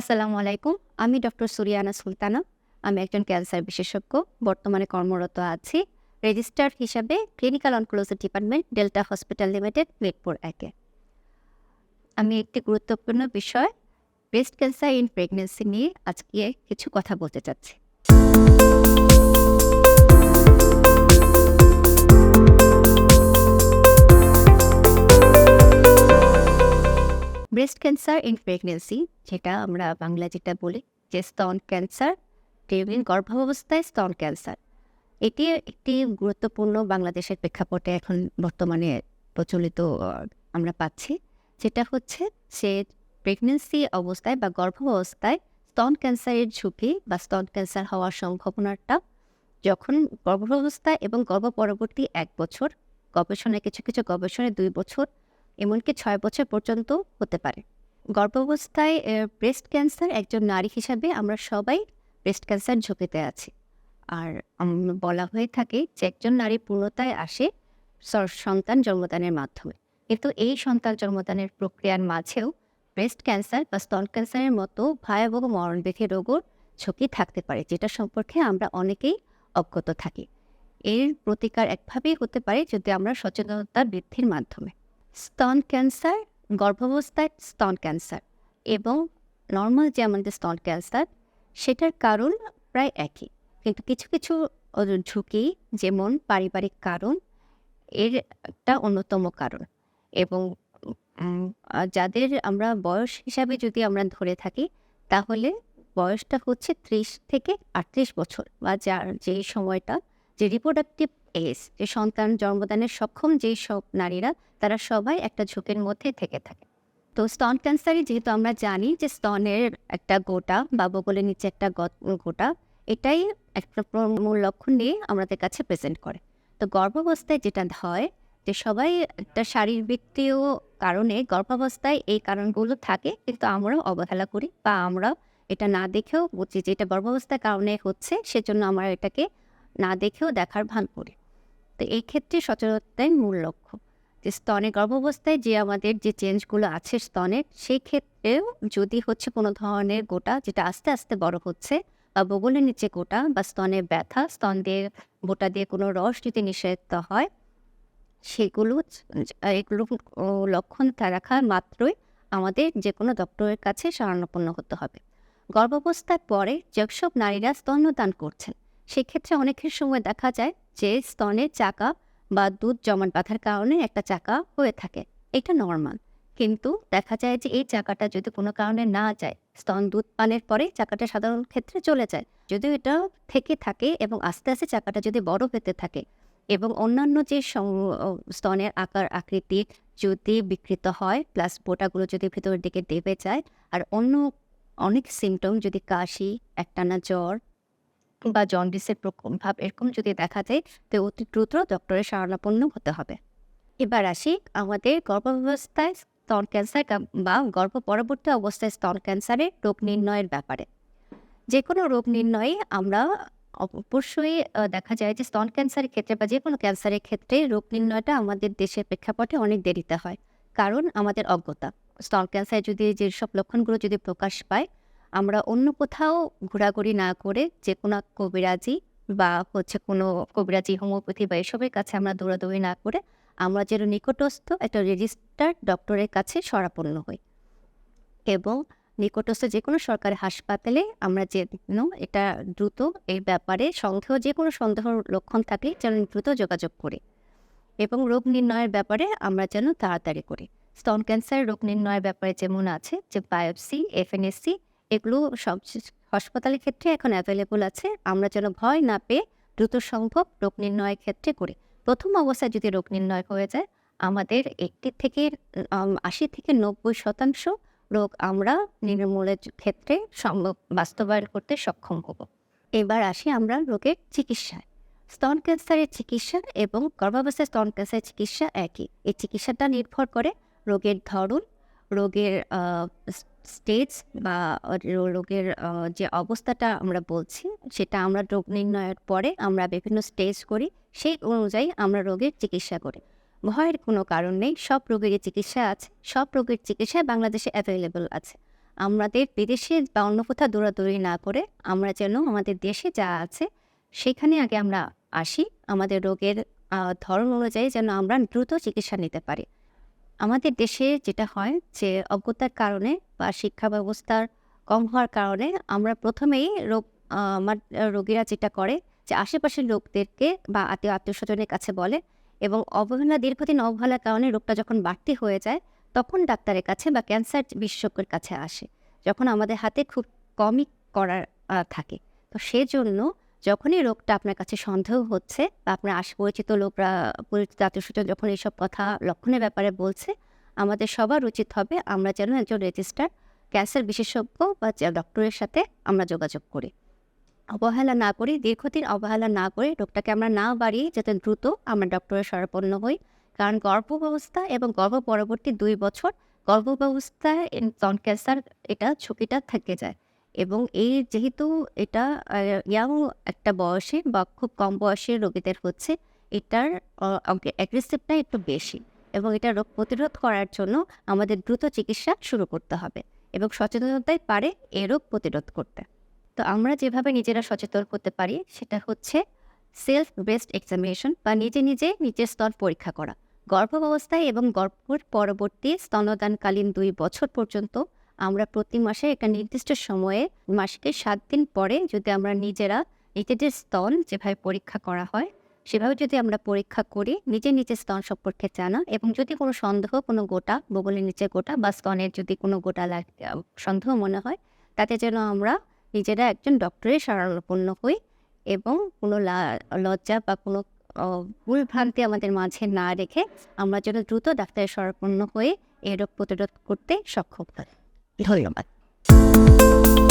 আসসালামু আলাইকুম। আমি ডক্টর সুরিয়ানা সুলতানা। আমি একজন ক্যান্সার বিশেষজ্ঞ। বর্তমানে কর্মরত আছি রেজিস্ট্রার হিসাবে clinical oncology department Delta hospital limited, Mirpur একে। আমি একটি গুরুত্বপূর্ণ বিষয় ব্রেস্ট ক্যান্সার ইন প্রেগনেন্সি নিয়ে আজকে কিছু কথা বলতে চাচ্ছি। ব্রেস্ট ক্যান্সার ইন প্রেগনেন্সি যেটা আমরা বাংলা যেটা বলি যে স্তন ক্যান্সার টেবিল গর্ভাবস্থায় স্তন ক্যান্সার এটি একটি গুরুত্বপূর্ণ বাংলাদেশের প্রেক্ষাপটে এখন বর্তমানে প্রচলিত আমরা পাচ্ছি। যেটা হচ্ছে সে প্রেগনেন্সি অবস্থায় বা গর্ভাবস্থায় স্তন ক্যান্সারের ঝুঁকি বা স্তন ক্যান্সার হওয়ার সম্ভাবনাটা যখন গর্ভাবস্থায় এবং গর্ভ পরবর্তী এক বছর গবেষণায় কিছু কিছু গবেষণায় দুই বছর এমনকি ছয় বছর পর্যন্ত হতে পারে। গর্ভাবস্থায় ব্রেস্ট ক্যান্সার একজন নারী হিসাবে আমরা সবাই ব্রেস্ট ক্যান্সার ঝুঁকিতে আছি। আর বলা হয়ে থাকে যে একজন নারী পূর্ণতায় আসে সন্তান জন্মদানের মাধ্যমে। কিন্তু এই সন্তান জন্মদানের প্রক্রিয়ার মাঝেও ব্রেস্ট ক্যান্সার বা স্তন ক্যান্সারের মতো ভয়াবহ মরণব্যাধি রোগের ঝুঁকি থাকতে পারে, যেটা সম্পর্কে আমরা অনেকেই অবগত থাকি। এর প্রতিকার একভাবেই হতে পারে যদি আমরা সচেতনতা বৃদ্ধির মাধ্যমে। স্তন ক্যান্সার, গর্ভাবস্থায় স্তন ক্যান্সার এবং নর্মাল যে আমাদের স্তন ক্যান্সার, সেটার কারণ প্রায় একই। কিন্তু কিছু কিছু ঝুঁকি যেমন পারিবারিক কারণ, এর একটা অন্যতম কারণ এবং যাদের আমরা বয়স হিসাবে যদি আমরা ধরে থাকি, তাহলে বয়সটা হচ্ছে ত্রিশ থেকে আটত্রিশ বছর বা যার যে সময়টা, যে রিপ্রোডাক্টিভ এজ যে সন্তান জন্মদানের সক্ষম যেই সব নারীরা, তারা সবাই একটা ঝুঁকির মধ্যে থেকে থাকে। তো স্তন ক্যান্সারে যেহেতু আমরা জানি যে স্তনের একটা গোটা বা বগলের নিচে একটা গোটা, এটাই একটা মূল লক্ষণ নিয়ে আমাদের কাছে প্রেজেন্ট করে। তো গর্ভাবস্থায় যেটা হয়, যে সবাই একটা শারীরবৃত্তীয় কারণে গর্ভাবস্থায় এই কারণগুলো থাকে, কিন্তু আমরা অবহেলা করি বা আমরা এটা না দেখেও বুঝি যে এটা গর্ভাবস্থার কারণে হচ্ছে, সেজন্য আমরা এটাকে না দেখেও দেখার ভান করি। তো এই ক্ষেত্রে সচেতনতাই মূল লক্ষ্য। যে স্তনে গর্ভাবস্থায় যে আমাদের যে চেঞ্জগুলো আছে স্তনের সেই ক্ষেত্রেও যদি হচ্ছে কোনো ধরনের গোটা যেটা আস্তে আস্তে বড় হচ্ছে বা বগলের নিচে গোটা বা স্তনে ব্যথা, স্তন দিয়ে গোটা দিয়ে কোনো রস যদি নিষেধ হয়, সেগুলো এগুলো লক্ষণ রাখা মাত্রই আমাদের যে কোনো ডক্টরের কাছে শরণাপন্ন হতে হবে। গর্ভাবস্থার পরে যেসব নারীরা স্তন্যদান করছেন, সেক্ষেত্রে অনেকের সময় দেখা যায় যে স্তনের চাকা বা দুধ জমাট বাঁধার কারণে একটা চাকা হয়ে থাকে। এটা নর্মাল কিন্তু দেখা যায় যে এই চাকাটা যদি কোনো কারণে না যায়, স্তন দুধ পানের পরে চাকাটা সাধারণ ক্ষেত্রে চলে যায়। যদিও এটা থেকে থাকে এবং আস্তে আস্তে চাকাটা যদি বড় হতে থাকে এবং অন্যান্য যে স্তনের আকার আকৃতি যদি বিকৃত হয় প্লাস বোটাগুলো যদি ভেতরের দিকে দেবে যায়, আর অন্য অনেক সিমটম যদি কাশি, একটানা জ্বর বা জন্ডিসের প্রকোপ ভাব এরকম যদি দেখা যায়, তো অতি দ্রুত ডক্টরের শরণাপন্ন হতে হবে। এবার আসি আমাদের গর্ভাবস্থায় স্তন ক্যান্সার বা গর্ভ পরবর্তী অবস্থায় স্তন ক্যান্সারের রোগ নির্ণয়ের ব্যাপারে। যে কোনো রোগ নির্ণয়ে আমরা অবশ্যই দেখা যায় যে স্তন ক্যান্সারের ক্ষেত্রে বা যে কোনো ক্যান্সারের ক্ষেত্রে রোগ নির্ণয়টা আমাদের দেশের প্রেক্ষাপটে অনেক দেরিতে হয়। কারণ আমাদের অজ্ঞতা। স্তন ক্যান্সার যদি যেসব লক্ষণগুলো যদি প্রকাশ পায় আমরা অন্য কোথাও ঘোরাঘুরি না করে যে কোনো কবিরাজি বা হচ্ছে কোনো কবিরাজি হোমিওপ্যাথি বা এসবের কাছে আমরা দৌড়াদৌড়ি না করে আমরা যেন নিকটস্থ একটা রেজিস্টার্ড ডক্টরের কাছে শরাপন্ন হই। এবং নিকটস্থ যে কোনো সরকারি হাসপাতালে আমরা যেন এটা দ্রুত এই ব্যাপারে সন্দেহ যে কোনো সন্দেহ লক্ষণ থাকলে যেন দ্রুত যোগাযোগ করি এবং রোগ নির্ণয়ের ব্যাপারে আমরা যেন তাড়াতাড়ি করি। স্তন ক্যান্সার রোগ নির্ণয়ের ব্যাপারে যেমন আছে যে বায়োপসি এফএনএসসি এগুলো সব হাসপাতালের ক্ষেত্রে এখন অ্যাভেলেবল আছে। আমরা যেন ভয় না পেয়ে দ্রুত সম্ভব রোগ নির্ণয়ের ক্ষেত্রে করি। প্রথম অবস্থায় যদি রোগ নির্ণয় হয়ে যায়, আমাদের একটি থেকে আশি থেকে নব্বই শতাংশ রোগ আমরা নির্মূলের ক্ষেত্রে সম্ভব, বাস্তবায়ন করতে সক্ষম হব। এবার আসি আমরা রোগের চিকিৎসায়। স্তন ক্যান্সারের চিকিৎসা এবং গর্ভাবস্থায় স্তন ক্যান্সারের চিকিৎসা একই। এই চিকিৎসাটা নির্ভর করে রোগের ধরন, রোগের স্টেজ বা রোগের যে অবস্থাটা আমরা বলছি, সেটা আমরা রোগ নির্ণয়ের পরে আমরা বিভিন্ন স্টেজ করি, সেই অনুযায়ী আমরা রোগের চিকিৎসা করি। ভয়ের কোনো কারণ নেই, সব রোগেরই চিকিৎসা আছে, সব রোগের চিকিৎসা বাংলাদেশে অ্যাভেলেবল আছে। আমাদের বিদেশে বা অন্য কোথাও দৌড়াদৌড়ি না করে আমরা যেন আমাদের দেশে যা আছে, সেখানে আগে আমরা আসি, আমাদের রোগের ধরন অনুযায়ী যেন আমরা দ্রুত চিকিৎসা নিতে পারি। আমাদের দেশে যেটা হয় যে অজ্ঞতার কারণে বা শিক্ষা ব্যবস্থার কম হওয়ার কারণে আমরা প্রথমেই রোগ আমার রোগীরা যেটা করে যে আশেপাশের লোকদেরকে বা আত্মীয় আত্মীয় স্বজনের কাছে বলে এবং অবহেলা দীর্ঘদিন অবহেলার কারণে রোগটা যখন বাড়তি হয়ে যায়, তখন ডাক্তারের কাছে বা ক্যান্সার বিশেষজ্ঞের কাছে আসে। যখন আমাদের হাতে খুব কমই করার থাকে। তো সেজন্য যখনই রোগটা আপনার কাছে সন্দেহ হচ্ছে বা আপনার আশ পরিচিত লোকরা, পরিচিত আত্মীয় যখন এইসব কথা লক্ষণের ব্যাপারে বলছে, আমাদের সবার উচিত হবে আমরা যেন একজন রেজিস্টার, ক্যান্সার বিশেষজ্ঞ বা ডক্টরের সাথে আমরা যোগাযোগ করি। অবহেলা না করি, দীর্ঘদিন অবহেলা না করে রোগটাকে আমরা না বাড়িয়ে যাতে দ্রুত আমরা ডক্টরের শরণাপন্ন হই। কারণ গর্ভাবস্থা এবং গর্ভ পরবর্তী দুই বছর গর্ভাবস্থায় স্তন ক্যান্সার এটা ঝুঁকিটা থেকে যায়। এবং এই যেহেতু এটা ইয়াং একটা বয়সে বা খুব কম বয়সের রোগীদের হচ্ছে, এটার অ্যাগ্রেসিভটা একটু বেশি এবং এটা রোগ প্রতিরোধ করার জন্য আমাদের দ্রুত চিকিৎসা শুরু করতে হবে এবং সচেতনতাই পারে এ রোগ প্রতিরোধ করতে। তো আমরা যেভাবে নিজেরা সচেতন করতে পারি, সেটা হচ্ছে সেলফ বেস্ট এক্সামিনেশন বা নিজে নিজে নিজের স্তর পরীক্ষা করা। গর্ভাবস্থায় এবং গর্ভের পরবর্তী স্তনদানকালীন দুই বছর পর্যন্ত আমরা প্রতি মাসে একটা নির্দিষ্ট সময়ে মাসকে সাত দিন পরে যদি আমরা নিজেরা নিজেদের স্তন যেভাবে পরীক্ষা করা হয়, সেভাবে যদি আমরা পরীক্ষা করি নিজে নিজের স্তন সম্পর্কে জানা এবং যদি কোনো সন্দেহ, কোনো গোটা, বগলের নিচে গোটা বা স্তনের যদি কোনো গোটা সন্দেহ মনে হয়, তাতে যেন আমরা নিজেরা একজন ডক্টরের শরণাপন্ন হই এবং কোনো লজ্জা বা কোনো ভুল ভ্রান্তি আমাদের মাঝে না রেখে আমরা যেন দ্রুত ডাক্তারের শরণাপন্ন হয়ে এই রোগ প্রতিরোধ করতে সক্ষম 以后你们。